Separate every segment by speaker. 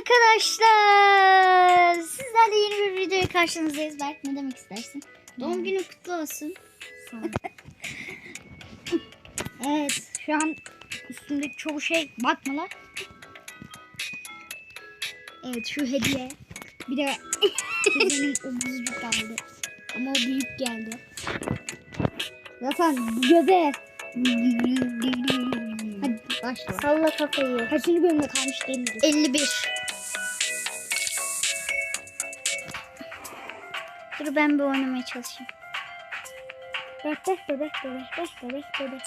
Speaker 1: arkadaşlar. Sizlerle yeni bir videoya karşınızdayız. Berk ne demek istersin? Doğum günün kutlu olsun.
Speaker 2: Evet şu an üstünde çoğu şey bakmalar. Evet şu hediye. Bir de kuzenim o büyücük aldı. Ama o büyük geldi. Zaten bu göze. Hadi başla.
Speaker 1: Salla kafayı.
Speaker 2: Kaçıncı bölümde kalmış değil mi?
Speaker 1: 51. Dur ben bir oynamaya çalışayım.
Speaker 2: Bebek bebek bebek bebek bebek bebek.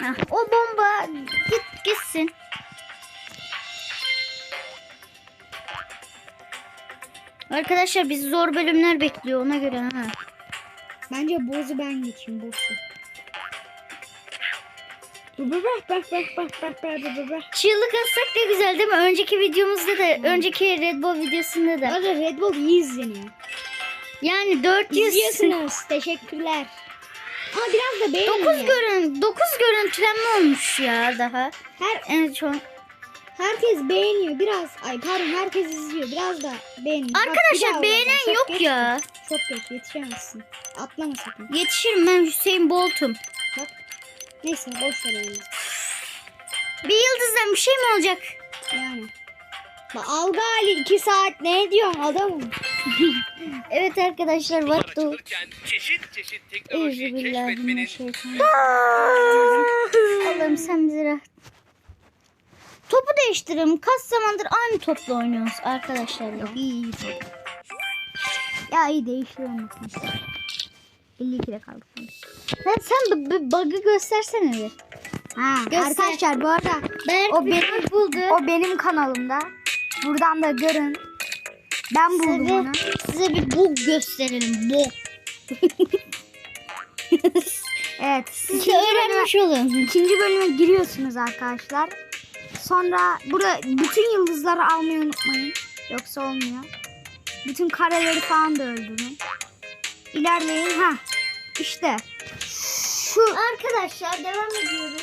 Speaker 1: Hah, o bomba git gitsin. Arkadaşlar bizi zor bölümler bekliyor ona göre ha.
Speaker 2: Bence bozu ben geçeyim bozu.
Speaker 1: Çığlık atsak ne güzel değil mi? Önceki videomuzda da, önceki Red Bull videosunda da.
Speaker 2: Arada Red Bull iyi izleniyor.
Speaker 1: Yani 400
Speaker 2: İzliyorsunuz. Teşekkürler. Ama biraz da beğenin
Speaker 1: 9
Speaker 2: ya.
Speaker 1: görün 9 görüntülenme olmuş ya daha.
Speaker 2: Her,
Speaker 1: En son
Speaker 2: herkes beğeniyor. Biraz ay pardon herkes izliyor. Biraz da beğenin.
Speaker 1: Arkadaşlar beğenen.
Speaker 2: Çok
Speaker 1: yok
Speaker 2: geç-
Speaker 1: ya.
Speaker 2: Çok geç yetişemezsin. Atlama sakın.
Speaker 1: Yetişirim ben Hüseyin Bolt'um.
Speaker 2: Neyse boş ver onu.
Speaker 1: Bir yıldızdan bir şey mi olacak?
Speaker 2: Yani. Bak Alga Ali 2 saat ne diyorsun adamım?
Speaker 1: Evet arkadaşlar what the
Speaker 3: çeşit çeşit teknolojiyi keşfetmenin
Speaker 1: Allah'ım sen bizi rahat. Topu değiştirelim. Kaç zamandır aynı topla oynuyoruz arkadaşlar ya.
Speaker 2: İyi iyi. Ya iyi değiştiriyorum bakın. 52'de kaldık.
Speaker 1: Sen, sen bug'ı göstersene bir.
Speaker 2: Ha,
Speaker 1: Göster.
Speaker 2: arkadaşlar bu arada
Speaker 1: Berk
Speaker 2: O benim-
Speaker 1: buldu.
Speaker 2: o benim kanalımda. Buradan da görün. Ben buldum
Speaker 1: size,
Speaker 2: onu.
Speaker 1: size bir bug gösterelim. Bug.
Speaker 2: Evet.
Speaker 1: Siz de
Speaker 2: bölüme-
Speaker 1: öğrenmiş olun.
Speaker 2: İkinci bölüme giriyorsunuz arkadaşlar. Sonra burada bütün yıldızları almayı unutmayın. Yoksa olmuyor. Bütün kareleri falan da öldürün. İlerleyin. Ha. İşte. Şu
Speaker 1: Arkadaşlar devam ediyoruz.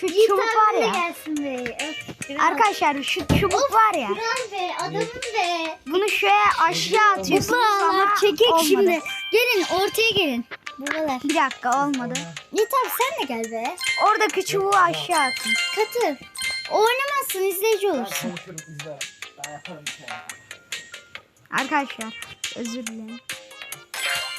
Speaker 2: şu çubuk var ya.
Speaker 1: gelsin be. Öf.
Speaker 2: Arkadaşlar şu çubuk var ya.
Speaker 1: Kral be adamım be.
Speaker 2: Bunu şöyle aşağı atıyorsunuz ama
Speaker 1: Babalar çekek
Speaker 2: olmadı.
Speaker 1: şimdi. Gelin ortaya gelin. Babalar.
Speaker 2: Bir dakika olmadı.
Speaker 1: Yeter sen de gel be.
Speaker 2: Oradaki çubuğu aşağı atın.
Speaker 1: Katıl. Oynamazsın izleyici olursun.
Speaker 2: Arkadaşlar özür dilerim.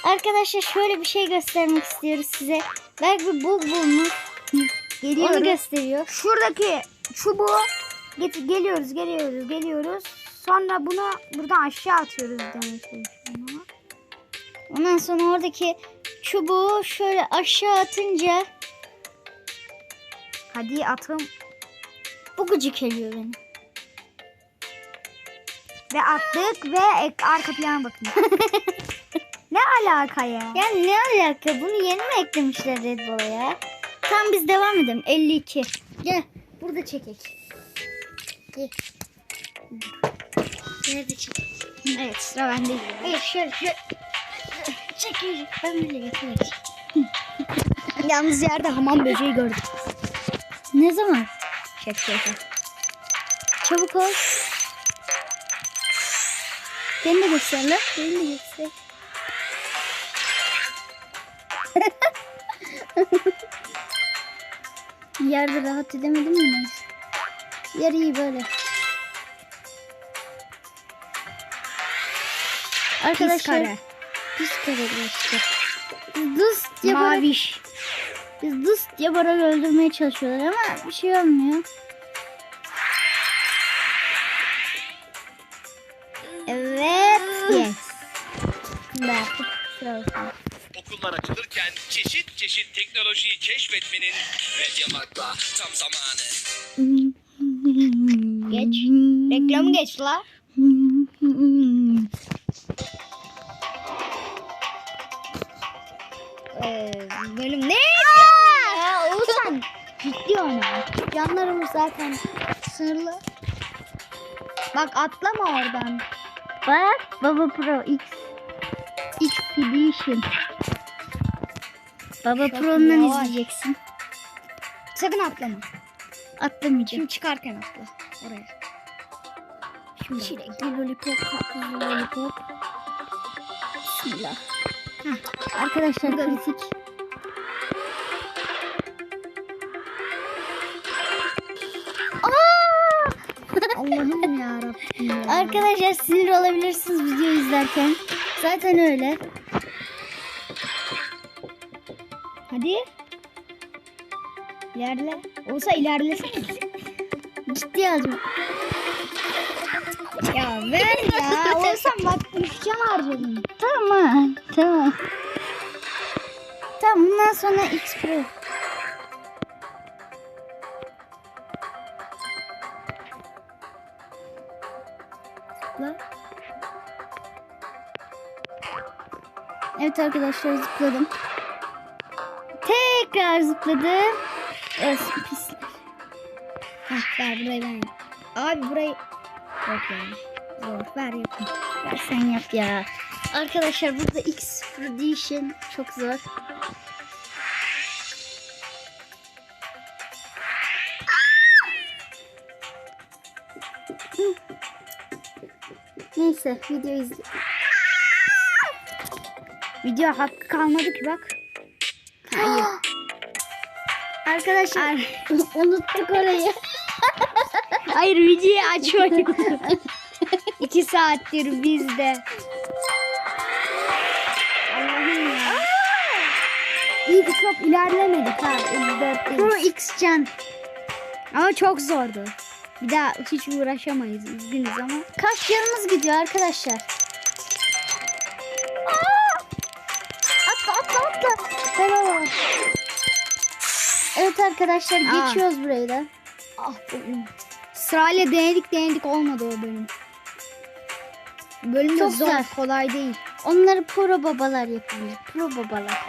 Speaker 1: Arkadaşlar şöyle bir şey göstermek istiyoruz size. Belki bir bug bulmuş. Onu
Speaker 2: Geliyoruz.
Speaker 1: gösteriyor.
Speaker 2: Şuradaki çubuğu get- geliyoruz geliyoruz geliyoruz. Sonra bunu buradan aşağı atıyoruz ama.
Speaker 1: Ondan sonra oradaki çubuğu şöyle aşağı atınca
Speaker 2: Hadi atım
Speaker 1: bu gıcık geliyor beni.
Speaker 2: ve attık ve arka plana bakın. ne alaka ya?
Speaker 1: Ya ne alaka? Bunu yeni mi eklemişler Red Bull'a ya? Tamam biz devam edelim. 52. Gel. Burada çekek. Nerede çekek?
Speaker 2: Evet sıra bende.
Speaker 1: Hayır şöyle şöyle. Çekil. Ben böyle yapayım.
Speaker 2: Yalnız yerde hamam böceği gördüm.
Speaker 1: Ne zaman?
Speaker 2: Şaka şaka.
Speaker 1: Çabuk ol. Beni de göster lan. Beni de göster. Yerde rahat edemedim mi neyse. Yer iyi böyle. Arkadaşlar.
Speaker 2: Pis kare.
Speaker 1: Pis kare işte. Dust yaparak,
Speaker 2: Maviş.
Speaker 1: biz dust yaparak öldürmeye çalışıyorlar ama bir şey olmuyor.
Speaker 2: Evet. Yes.
Speaker 1: Artık sıra bakalım.
Speaker 3: Okullar açılırken çeşit çeşit teknolojiyi keşfetmenin Mediamarkt'ta tam zamanı.
Speaker 2: Geç. Reklamı geç la. Ee, bölüm ne?
Speaker 1: Ya Oğuzhan ciddi oyna. Yanlarımız zaten sınırlı.
Speaker 2: Bak atlama oradan.
Speaker 1: Bak Baba Pro X X Edition. Baba
Speaker 2: Çok
Speaker 1: Pro'ndan
Speaker 2: yavaş.
Speaker 1: izleyeceksin.
Speaker 2: Sakın atlama.
Speaker 1: Atlamayacağım.
Speaker 2: Şimdi çıkarken atla oraya. Şimdi
Speaker 1: Çilekli lollipop, karpuzlu lollipop. Bismillah.
Speaker 2: Heh.
Speaker 1: Arkadaşlar
Speaker 2: Burada-
Speaker 1: kritik.
Speaker 2: Allah'ım ya Rabbim.
Speaker 1: Arkadaşlar sinir olabilirsiniz video izlerken. Zaten öyle.
Speaker 2: Hadi. İlerle. Olsa ilerlesene.
Speaker 1: Ciddi aldım.
Speaker 2: ya ver ya. Olsam bak 3 can harcadın.
Speaker 1: Tamam. Tamam. Tamam bundan sonra X Pro. Zıpla. Evet arkadaşlar zıpladım. Tekrar zıpladım. Evet pisler.
Speaker 2: Heh, ver burayı ben yap. Abi burayı... Yok yani. Zor. Ver yapayım.
Speaker 1: Ya sen yap ya. Arkadaşlar burada X Pro Edition çok zor. Neyse video izle.
Speaker 2: Video hakkı kalmadı ki bak.
Speaker 1: Arkadaşlar unuttuk orayı.
Speaker 2: Hayır videoyu açmayın. İki saattir bizde. Allah'ım ya. İyi ki çok ilerlemedik ha. 54'teyiz.
Speaker 1: Pro X Can.
Speaker 2: Ama çok zordu. Bir daha hiç uğraşamayız. Üzgünüz ama.
Speaker 1: Kaç yanımız gidiyor arkadaşlar. Evet arkadaşlar
Speaker 2: Aa.
Speaker 1: geçiyoruz burayı da.
Speaker 2: Ah bölüm. Sırayla denedik denedik olmadı o bölüm. Bölüm
Speaker 1: Çok
Speaker 2: zor,
Speaker 1: zor.
Speaker 2: kolay değil.
Speaker 1: Onları pro babalar yapabilir. Pro babalar.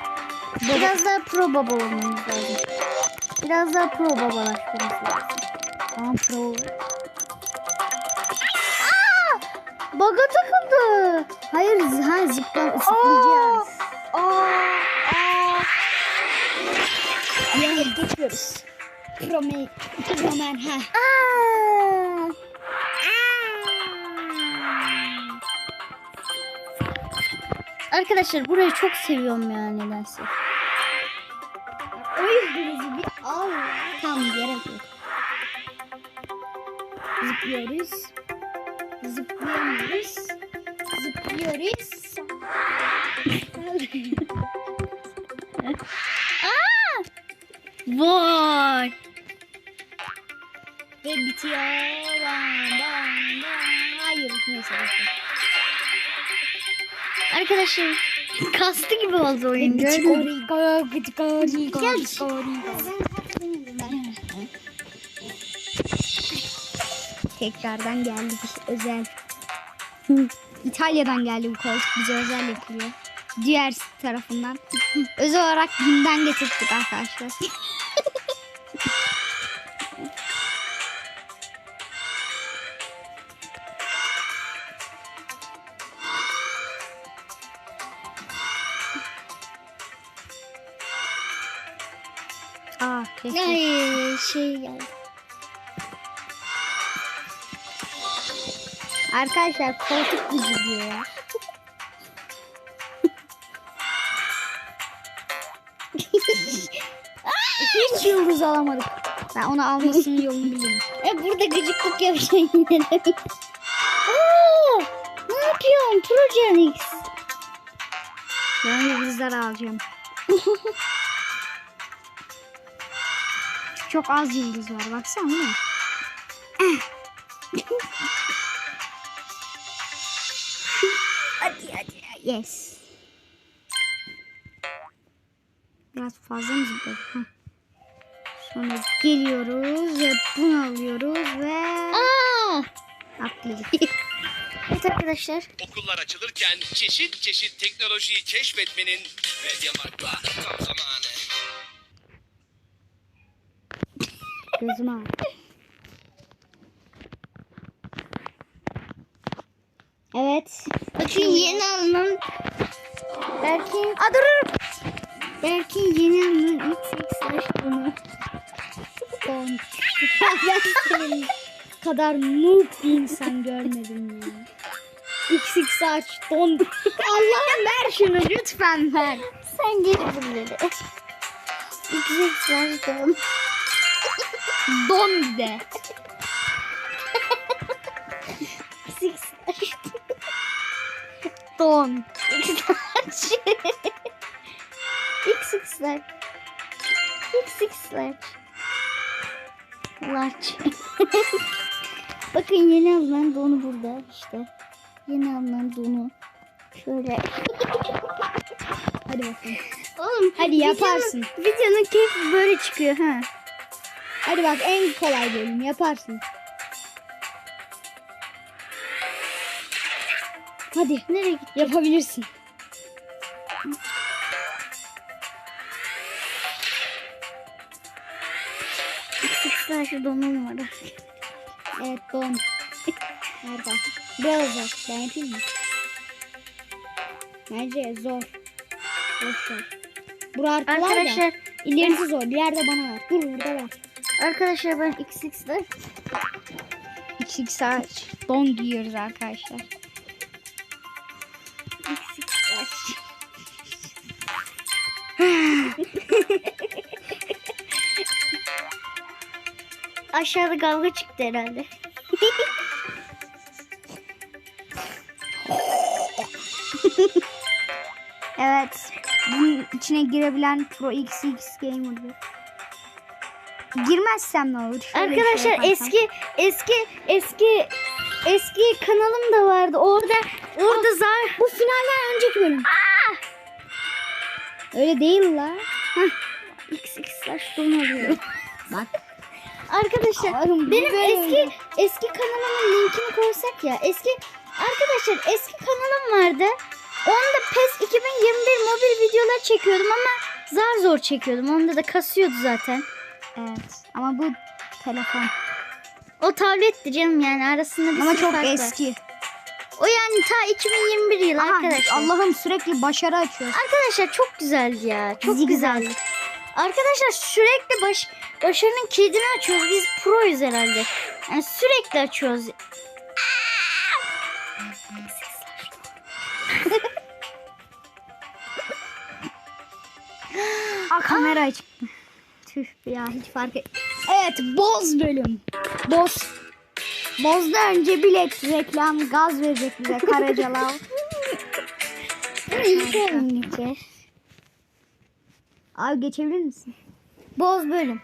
Speaker 1: Biraz daha pro baba olmamız lazım. Biraz daha pro lazım.
Speaker 2: Tamam pro.
Speaker 1: Baga takıldı.
Speaker 2: Hayır ha zıpla zıplayacağız.
Speaker 1: Aa, aa.
Speaker 2: Yani geçiyoruz. Pro man. Pro man ha.
Speaker 1: Aa. Arkadaşlar burayı çok seviyorum ya nedense.
Speaker 2: O yüzden bir al. Tam gerek yok. Zıplıyoruz. Zıplıyoruz. Zıplıyoruz.
Speaker 1: Vay.
Speaker 2: Ve bitiyor. Hayır neyse.
Speaker 1: Arkadaşlar kastı gibi oldu oyun.
Speaker 2: Tekrardan geldik özel. İtalya'dan geldi bu koltuk bize özel yapılıyor. Diğer tarafından. özel olarak Bim'den getirdik arkadaşlar. Aa, keşke.
Speaker 1: Ay şey geldi.
Speaker 2: Arkadaşlar koltuk gücü diyor ya. Hiç yıldız alamadık. Ben onu almasının yolunu bilirim.
Speaker 1: E burada gıcıklık yapacaksın yine de. Aa, ne yapıyorsun Progenix?
Speaker 2: Ben yıldızları alacağım. Çok az yıldız var. Baksana değil mi?
Speaker 1: Hadi hadi.
Speaker 2: Yes. Biraz fazla mı zıpladık? Sonra geliyoruz ve bunu alıyoruz ve
Speaker 1: Aa!
Speaker 2: atladık.
Speaker 1: Evet arkadaşlar.
Speaker 3: Okullar açılırken çeşit çeşit teknolojiyi keşfetmenin Mediamarkt'ta tam zamanı.
Speaker 2: Gözüm ağrıyor. Evet.
Speaker 1: Bakın yeni alınan Berk'in Aa, dur, dur. Berk'in yeni alınan XX bunu.
Speaker 2: Don. ben senin kadar noob bir insan görmedim ya. XX aç don. Allah'ım ver şunu lütfen ver.
Speaker 1: Sen geri bunları. Yüksek don.
Speaker 2: Don de.
Speaker 1: Six
Speaker 2: Don.
Speaker 1: XX'ler. XX'ler. Large. Bakın yeni alınan donu burada işte. Yeni alınan donu. Şöyle.
Speaker 2: Hadi bakalım.
Speaker 1: Oğlum
Speaker 2: Hadi yaparsın.
Speaker 1: Videonun, videonun keyfi böyle çıkıyor ha.
Speaker 2: Hadi bak en kolay bölüm yaparsın. Hadi
Speaker 1: Nereye gitti?
Speaker 2: yapabilirsin.
Speaker 1: XX'ler şu donum var.
Speaker 2: Evet don. Nerede? Biraz zor. Ben yapayım mı? Bence zor. Boş ver. Burak kolay da.
Speaker 1: Arkadaşlar,
Speaker 2: İlerisi zor. İleride bana ver. Dur burada ver.
Speaker 1: Arkadaşlar ben XX'ler.
Speaker 2: XX aç. Don giyiyoruz arkadaşlar.
Speaker 1: Aşağıda kavga çıktı herhalde.
Speaker 2: Evet. Bunun içine girebilen Pro XX Gamer'dır. Girmezsem ne olur? Şöyle şey
Speaker 1: Arkadaşlar eski eski eski eski kanalım da vardı. Orada orada zar
Speaker 2: Bu finalden önceki bölüm. Öyle değil la.
Speaker 1: XX'ler don alıyorum.
Speaker 2: Bak.
Speaker 1: Arkadaşlar
Speaker 2: bu
Speaker 1: benim
Speaker 2: böyle
Speaker 1: eski eski kanalımın linkini koysak ya. Eski arkadaşlar eski kanalım vardı. Onda PES 2021 mobil videolar çekiyordum ama zar zor çekiyordum. Onda da kasıyordu zaten.
Speaker 2: Evet. Ama bu telefon.
Speaker 1: O tabletti canım yani arasında bir
Speaker 2: Ama çok
Speaker 1: fark var.
Speaker 2: eski.
Speaker 1: O yani ta 2021 yıl
Speaker 2: Aha,
Speaker 1: arkadaşlar.
Speaker 2: Allah'ım sürekli başarı açıyor.
Speaker 1: Arkadaşlar çok güzeldi ya. Çok
Speaker 2: Zigzag.
Speaker 1: güzeldi. Arkadaşlar sürekli baş, başarının kilidini açıyoruz. Biz proyuz herhalde. Yani sürekli açıyoruz.
Speaker 2: Aa kamera çıktı. Tüh ya hiç fark et. Evet boz bölüm. Boz. Bozda önce bilet reklam gaz verecek bize Karacalav.
Speaker 1: Geçer.
Speaker 2: Abi geçebilir misin?
Speaker 1: Boz bölüm.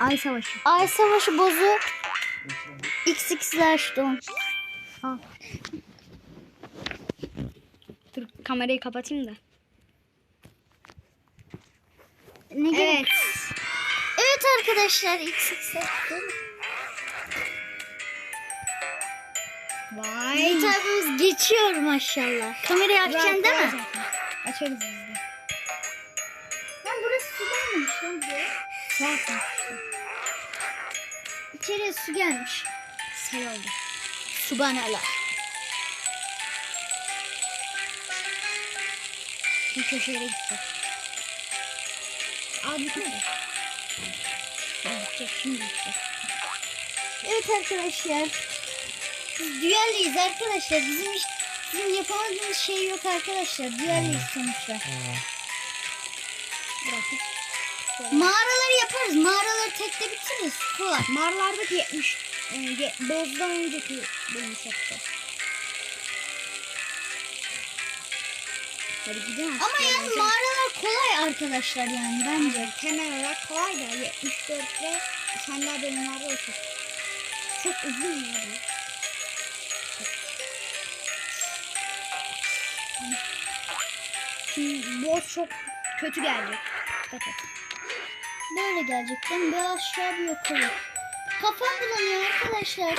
Speaker 2: Ay savaşı.
Speaker 1: Ay savaşı bozu. XX'ler don.
Speaker 2: Al. Dur kamerayı kapatayım da.
Speaker 1: Ne
Speaker 2: Evet.
Speaker 1: gerek? Evet arkadaşlar don.
Speaker 2: Vay.
Speaker 1: Yiğit abimiz geçiyor maşallah. Kamerayı açacaksın değil mi?
Speaker 2: Açarız biz de.
Speaker 1: Lan burası su gelmemiş lan buraya.
Speaker 2: Zaten.
Speaker 1: İçeriye su gelmiş.
Speaker 2: Sel oldu.
Speaker 1: Subhanallah.
Speaker 2: Bir köşeye gidecek. Abi gitmedi. Evet, şimdi
Speaker 1: arkadaşlar. Biz düelliyiz arkadaşlar. Bizim hiç bizim yapamadığımız şey yok arkadaşlar. Düelliyiz sonuçta.
Speaker 2: Bırakıp.
Speaker 1: Mağaraları yaparız. Mağaraları tekte bitiririz. Kolay.
Speaker 2: Marlardaki 70 e, bozdan önceki bölümü çekti. Hadi gidelim.
Speaker 1: Ama yani mağaralar kolay arkadaşlar yani bence.
Speaker 2: temel olarak kolay da 74 ve sen daha bölümlerde o çok. Uzun ya bu. Şimdi boss çok kötü gelecek. Et.
Speaker 1: Böyle gelecekten bir aşağı bir yukarı. Kafam bulanıyor arkadaşlar.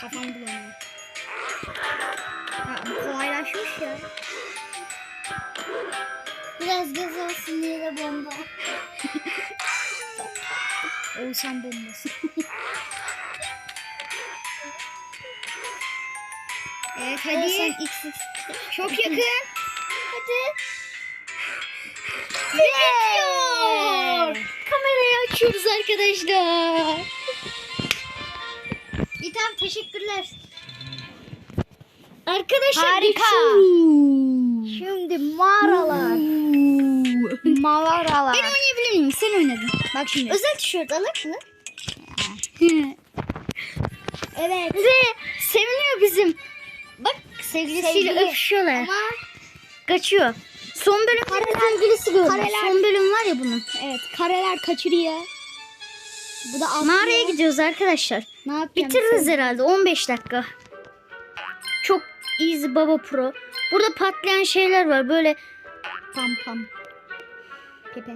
Speaker 2: Kafam bulanıyor. Ha, bu kolaylaşmış ya.
Speaker 1: Biraz gaz olsun diye de bomba.
Speaker 2: Oğuzhan bombası. evet
Speaker 1: Hadi. Sen XX.
Speaker 2: Çok yakın.
Speaker 1: Hadi. Gidiyor. Kamerayı uçuyoruz arkadaşlar. İyi tamam teşekkürler. Arkadaşlar
Speaker 2: Harika. Şimdi mağaralar. Mağaralar.
Speaker 1: Ben oynayabilir miyim? Sen oynadın.
Speaker 2: Bak şimdi.
Speaker 1: Özel tişört alak mı?
Speaker 2: Evet.
Speaker 1: Ve seviniyor bizim. Bak sevgilisiyle
Speaker 2: Sevgili.
Speaker 1: öpüşüyorlar.
Speaker 2: Ama
Speaker 1: Kaçıyor. Son bölüm
Speaker 2: Kareler-
Speaker 1: sevgilisi
Speaker 2: kareler-
Speaker 1: Son bölüm var ya bunun.
Speaker 2: evet kareler kaçırıyor. Bu da atlıyor.
Speaker 1: Mağaraya gidiyoruz arkadaşlar.
Speaker 2: Ne?
Speaker 1: Bitiririz herhalde 15 dakika. Easy baba pro. Burada patlayan şeyler var. Böyle
Speaker 2: Pam pam. Pepe.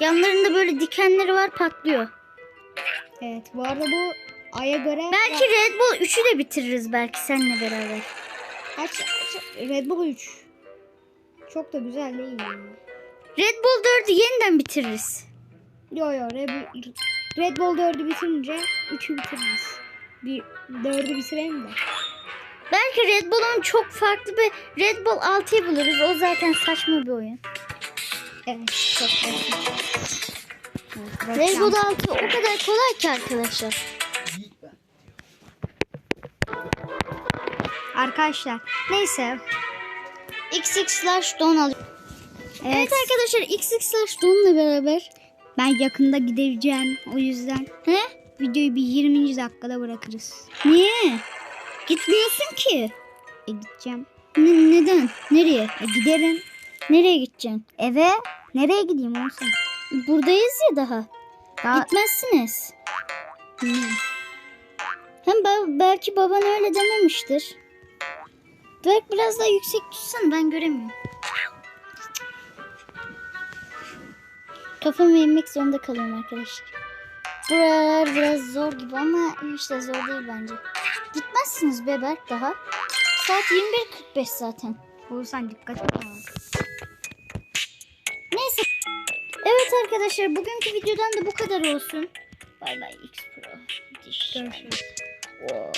Speaker 1: yanlarında böyle dikenleri var patlıyor.
Speaker 2: Evet bu arada bu aya göre
Speaker 1: Belki Red Bull 3'ü de bitiririz belki seninle beraber.
Speaker 2: kaç Red Bull 3. Çok da güzel değil.
Speaker 1: Red Bull 4'ü yeniden bitiririz.
Speaker 2: Yo yo Red, Bull- Red Bull 4'ü bitirince 3'ü bitiririz. Bir 4'ü bitirelim de.
Speaker 1: Belki Red Bull'un çok farklı bir Red Bull 6'yı buluruz. O zaten saçma bir oyun.
Speaker 2: Evet çok basit.
Speaker 1: Red. Bull 6 o kadar kolay ki arkadaşlar.
Speaker 2: Arkadaşlar neyse.
Speaker 1: XX slash don alıyor.
Speaker 2: Evet,
Speaker 1: Evet arkadaşlar XX slash donla beraber.
Speaker 2: ben yakında gideceğim o yüzden
Speaker 1: He?
Speaker 2: videoyu bir 20. dakikada bırakırız.
Speaker 1: Niye? Gitmiyorsun ki.
Speaker 2: E gideceğim.
Speaker 1: Ne- neden? Nereye?
Speaker 2: E giderim.
Speaker 1: Nereye gideceksin?
Speaker 2: Eve nereye gideyim olsun.
Speaker 1: Buradayız ya daha.
Speaker 2: Daha
Speaker 1: Gitmezsiniz.
Speaker 2: bilmiyorum.
Speaker 1: Hem ba- belki baban öyle dememiştir. Belki biraz daha yüksek tutsan ben göremiyorum. Kafamı eğmek zorunda kalıyorum arkadaşlar. Buralar biraz zor gibi ama hiç de zor değil bence. Gitmezsiniz be Berk daha. Saat 21.45 zaten.
Speaker 2: Olsan dikkat et.
Speaker 1: Neyse. Evet arkadaşlar bugünkü videodan da bu kadar olsun. Bay bay X Pro.
Speaker 2: Görüşürüz.
Speaker 1: Oh.